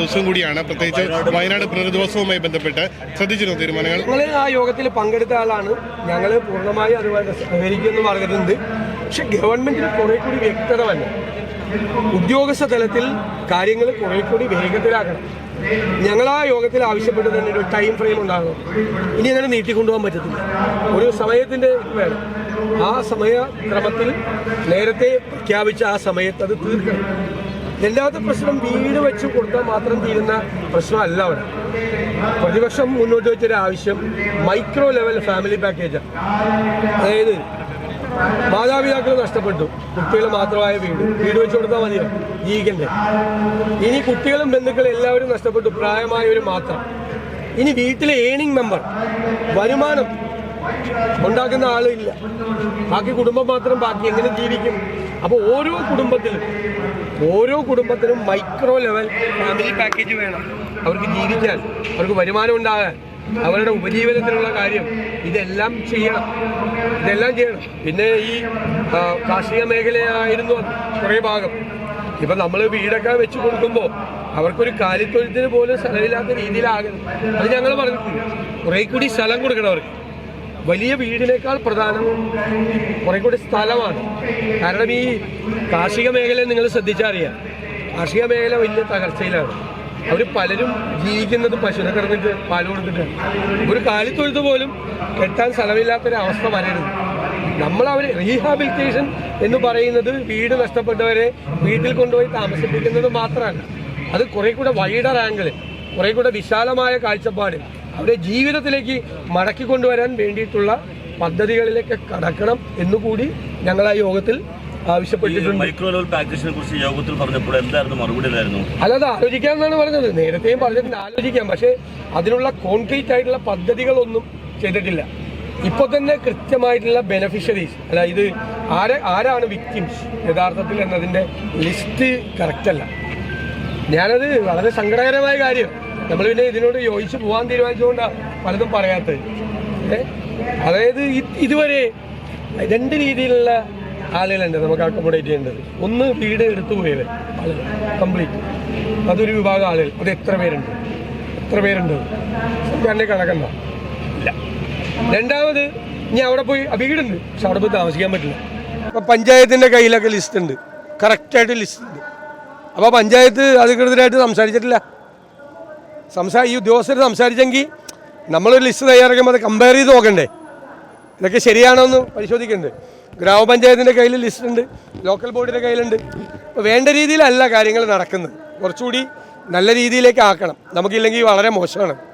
ദിവസം കൂടിയാണ്. പ്രത്യേകിച്ച് വയനാട് പുനരധിവാസവുമായി ബന്ധപ്പെട്ട് ശ്രദ്ധിച്ചിരുന്നു തീരുമാനങ്ങൾ. ആ യോഗത്തിൽ പങ്കെടുത്ത ആളാണ്. ഞങ്ങൾ പൂർണമായി അതുപോലെ സഹകരിക്കുമെന്ന് പറഞ്ഞിട്ടുണ്ട്. പക്ഷെ ഗവൺമെന്റിന് കുറെ കൂടി വ്യക്തത വന്നു. ഉദ്യോഗസ്ഥ തലത്തിൽ കാര്യങ്ങൾ കുറെ കൂടി വേഗത്തിലാക്കണം. ഞങ്ങൾ ആ യോഗത്തിൽ ആവശ്യപ്പെട്ട് തന്നെ ഒരു ടൈം ഫ്രെയിം ഉണ്ടാകും ഇനി അങ്ങനെ നീട്ടിക്കൊണ്ടുപോകാൻ പറ്റത്തില്ല. ഒരു സമയത്തിന്റെ വേണം. ആ സമയക്രമത്തിൽ നേരത്തെ പ്രഖ്യാപിച്ച ആ സമയത്ത് അത് തീർക്കണം. രണ്ടാമത്തെ പ്രശ്നം വീട് വെച്ച് കൊടുത്താൽ മാത്രം തീരുന്ന പ്രശ്നമല്ല അവിടെ. പ്രതിപക്ഷം മുന്നോട്ട് വെച്ചൊരു ആവശ്യം. മൈക്രോ ലെവൽ ഫാമിലി പാക്കേജാണ് അതായത് മാതാപിതാക്കൾ നഷ്ടപ്പെട്ടു. കുട്ടികൾ മാത്രമായ വീട്. വീട് വെച്ച് കൊടുത്താൽ മതിയോ? ജീവിക്കണ്ടേ. ഇനി കുട്ടികളും ബന്ധുക്കളും എല്ലാവരും നഷ്ടപ്പെട്ടു. പ്രായമായവർ മാത്രം ഇനി വീട്ടിലെ ഏണിംഗ് മെമ്പർ വരുമാനം ഉണ്ടാക്കുന്ന ആളില്ല ബാക്കി കുടുംബം മാത്രം ബാക്കി എങ്ങനെ ജീവിക്കും? അപ്പോൾ ഓരോ കുടുംബത്തിലും ഓരോ കുടുംബത്തിനും മൈക്രോ ലെവൽ ഫാമിലി പാക്കേജ് വേണം. അവർക്ക് ജീവിക്കാൻ അവർക്ക് വരുമാനം ഉണ്ടാകാൻ അവരുടെ ഉപജീവനത്തിനുള്ള കാര്യം ഇതെല്ലാം ചെയ്യണം. ഇതെല്ലാം ചെയ്യണം. പിന്നെ ഈ കാർഷിക മേഖലയായിരുന്നു കുറേ ഭാഗം. ഇപ്പം നമ്മൾ വീടൊക്കെ വെച്ച് കൊടുക്കുമ്പോൾ അവർക്കൊരു കാലിത്തൊഴുത്തിന് പോലും സ്ഥലമില്ലാത്ത രീതിയിലാകരുത്. അത് ഞങ്ങൾ പറഞ്ഞിട്ടുണ്ട്. കുറേ കൂടി സ്ഥലം കൊടുക്കണം അവർക്ക്. വലിയ വീടിനേക്കാൾ പ്രധാനം കുറെ കൂടി സ്ഥലമാണ്. കാരണം ഈ കാർഷിക മേഖല നിങ്ങൾ ശ്രദ്ധിച്ചറിയാം. കാർഷിക മേഖല വലിയ തകർച്ചയിലാണ്. അവർ പലരും ജീവിക്കുന്നത് പശുവിനെ കിടന്നിട്ട് പാൽ കൊടുത്തിട്ടാണ്. ഒരു കാലിത്തൊഴുത്ത് പോലും കെട്ടാൻ സ്ഥലമില്ലാത്തൊരവസ്ഥ വരരുത്. നമ്മൾ അവർ റീഹാബിലിറ്റേഷൻ എന്ന് പറയുന്നത് വീട് നഷ്ടപ്പെട്ടവരെ വീട്ടിൽ കൊണ്ടുപോയി താമസിപ്പിക്കുന്നത് മാത്രമല്ല അത് കുറെ കൂടെ വൈഡർ ആംഗിൾ കുറെ കൂടെ വിശാലമായ കാഴ്ചപ്പാട്. അവരെ ജീവിതത്തിലേക്ക് മടക്കി കൊണ്ടുവരാൻ വേണ്ടിയിട്ടുള്ള പദ്ധതികളിലേക്ക് കടക്കണം എന്നുകൂടി ഞങ്ങൾ ആ യോഗത്തിൽ ആവശ്യപ്പെട്ടിട്ടുണ്ട്. മൈക്രോ ലെവൽ പാക്കേജിനെ കുറിച്ച് യോഗത്തിൽ പറഞ്ഞപ്പോൾ എന്തായിരുന്നു? മറുപടി എന്തായിരുന്നു? അല്ലാതെ ആലോചിക്കാമെന്നാണ് പറഞ്ഞത്. നേരത്തെയും പറഞ്ഞിട്ടുണ്ട്. ആലോചിക്കാം. പക്ഷേ അതിനുള്ള കോൺക്രീറ്റ് ആയിട്ടുള്ള പദ്ധതികളൊന്നും ചെയ്തിട്ടില്ല. ഇപ്പോൾ തന്നെ കൃത്യമായിട്ടുള്ള ബെനഫിഷ്യറീസ് അല്ല ഇത് ആരെ ആരാണ് വിക്ടിംസ് യഥാർത്ഥത്തിൽ എന്നതിന്റെ ലിസ്റ്റ് കറക്റ്റല്ല ഞാനത് വളരെ സങ്കടകരമായ കാര്യം. നമ്മൾ പിന്നെ ഇതിനോട് യോജിച്ച് പോകാൻ തീരുമാനിച്ചുകൊണ്ടാണ് പലതും പറയാത്തത്. അതായത് ഇതുവരെ രണ്ട് രീതിയിലുള്ള ആളുകളുണ്ട് നമുക്ക് അക്കോമഡേറ്റ് ചെയ്യേണ്ടത്. ഒന്ന് വീട് എടുത്തു പോയത് കംപ്ലീറ്റ് അതൊരു വിഭാഗം ആളുകൾ. അത് എത്ര പേരുണ്ട്? എത്ര പേരുണ്ട്? സർക്കാരിനെ കണക്കണ്ട? ഇല്ല. രണ്ടാമത് ഇനി അവിടെ പോയി വീടുണ്ട്. പക്ഷെ അവിടെ പോയി താമസിക്കാൻ പറ്റില്ല. അപ്പൊ പഞ്ചായത്തിന്റെ കയ്യിലൊക്കെ ലിസ്റ്റ് ഉണ്ട്. കറക്റ്റായിട്ട് ലിസ്റ്റ് ഉണ്ട്. അപ്പോൾ പഞ്ചായത്ത് അധികൃതരായിട്ട് സംസാരിച്ചിട്ടില്ല. സംസാ ഈ ഉദ്യോഗസ്ഥർ സംസാരിച്ചെങ്കിൽ നമ്മളൊരു ലിസ്റ്റ് തയ്യാറാക്കുമ്പോൾ അത് കമ്പയർ ചെയ്ത് നോക്കണ്ടേ? ഇതൊക്കെ ശരിയാണോ എന്ന് പരിശോധിക്കണ്ടേ. ഗ്രാമപഞ്ചായത്തിന്റെ കയ്യിൽ ലിസ്റ്റ് ഉണ്ട് ലോക്കൽ ബോർഡിന്റെ കയ്യിലുണ്ട്. അപ്പോൾ വേണ്ട രീതിയിലല്ല കാര്യങ്ങൾ നടക്കുന്നത്. കുറച്ചുകൂടി നല്ല രീതിയിലേക്ക് ആക്കണം. നമുക്കില്ലെങ്കിൽ വളരെ മോശമാണ്.